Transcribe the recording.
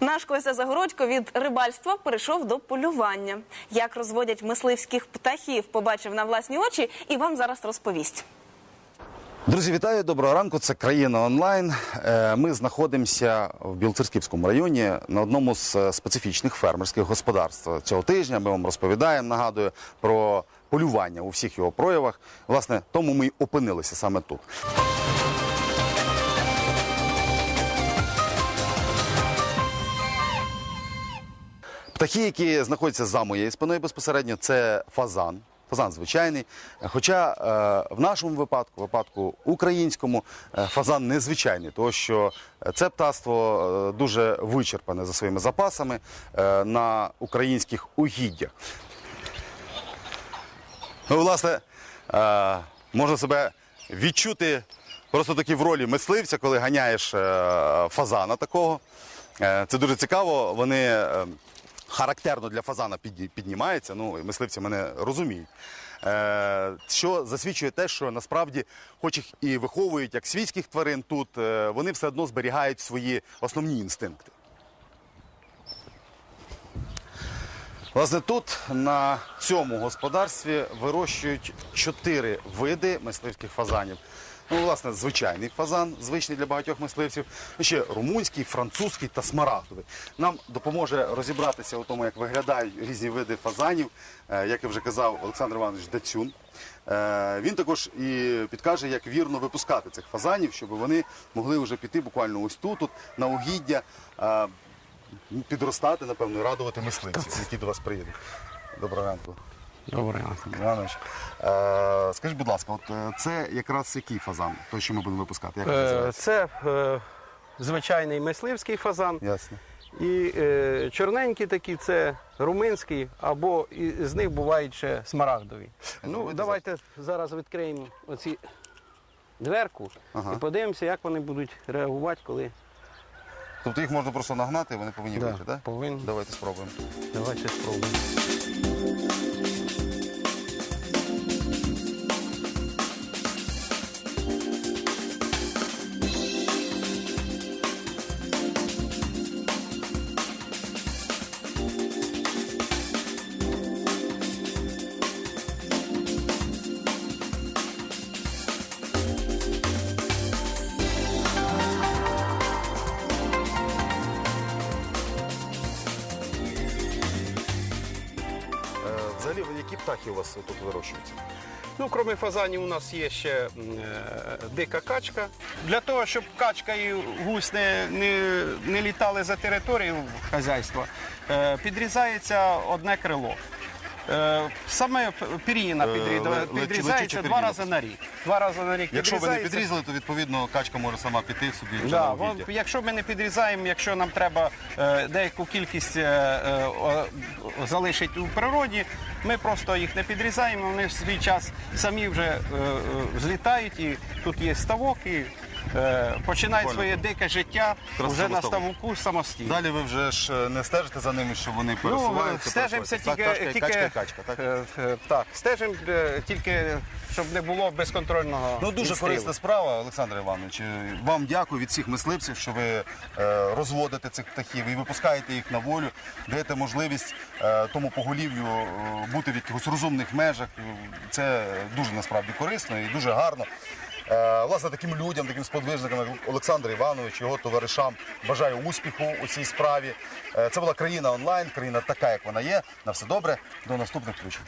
Наш Костя Загородько від рибальства перейшов до полювання. Як розводять мисливських птахів, побачив на власні очі і вам зараз розповість. Друзі, вітаю! Доброго ранку. Це країна онлайн. Е, Ми знаходимося в Білоцерківському районі на одному з е, специфічних фермерських господарств. Цього тижня ми вам розповідаємо, нагадую, про полювання у всіх його проявах. Власне, тому ми й опинилися саме тут. Птахи, які знаходяться за моєю спиною безпосередньо, це фазан. Фазан звичайний. Хоча е, в нашому випадку, випадку українському, е, фазан незвичайний, тому що це птаство е, дуже вичерпане за своїми запасами на українських угіддях. Ну, власне, можна себе відчути просто таки в ролі мисливця, коли ганяєш фазана такого. Це дуже цікаво. Вони характерно для фазана піднімається. Ну, мисливці мене розуміють. Е, Що засвідчує те, що насправді, хоч їх і виховують як свійських тварин тут, е, вони все одно зберігають свої основні інстинкти. Власне, тут на цьому господарстві вирощують чотири види мисливських фазанів. Ну, власне, звичайний фазан, звичний для багатьох мисливців. Ще румунський, французький та смарагдовий. Нам допоможе розібратися у тому, як виглядають різні види фазанів, е, як я вже казав Олександр Іванович Дацюн. Е, Він також і підкаже, як вірно випускати цих фазанів, щоб вони могли вже піти буквально ось тут, тут на угіддя. Підростати, напевно, і радувати мисливців, які до вас приїдуть. Доброго ранку, Добре. Іванович. Е, скажіть, будь ласка, от е, це якраз який фазан, той, що ми будемо випускати? Як він Е, називається? Це е, звичайний мисливський фазан. Ясно. І е, чорненькі такі це румунський, або і з них бувають ще смарагдові. Ну, Давайте давайте зараз відкриємо оці дверку Ага. і подивимося, як вони будуть реагувати, коли. Тобто їх можна просто нагнати, вони повинні Да, вийти, так? повинні. Давайте спробуємо. Давайте спробуємо. Взагалі, які птахи у вас тут вирощуються? Ну, крім фазанів, у нас є ще е, дика качка. Для того, щоб качка і гусь не, не, не літали за територію хазяйства, е, підрізається одне крило. Е, Саме пір'їна Е, ле- підрізається два пір'їна. рази на рік. Два рази на рік Якщо ви не підрізається. підрізали, то відповідно качка може сама піти собі вже Да, вон- угіддя. якщо ми не підрізаємо, якщо нам треба е, деяку кількість е, е, о, залишити у природі, ми просто їх не підрізаємо, вони в свій час самі вже е, е, злітають, і тут є ставок, і е, починають своє дике життя Красиво вже на ставку самостійно. Далі ви вже ж е, не стежите за ними, щоб вони Ну, пересуваються. стежимося тільки, Так, качка, тільки качка, качка, так? е, е, так, стежимо е, тільки, щоб не було безконтрольного. Ну дуже відстрілу. корисна справа, Олександр Іванович. Е, Вам дякую від всіх мисливців, що ви е, розводите цих птахів і випускаєте їх на волю, даєте можливість е, тому поголів'ю е, бути в якихось розумних межах. Е, Це дуже насправді корисно і дуже гарно. Е, Власне, таким людям, таким сподвижникам, як Олександр Іванович, його товаришам бажаю успіху у цій справі. Е, Це була країна онлайн, країна така, як вона є. На все добре. До наступних включень.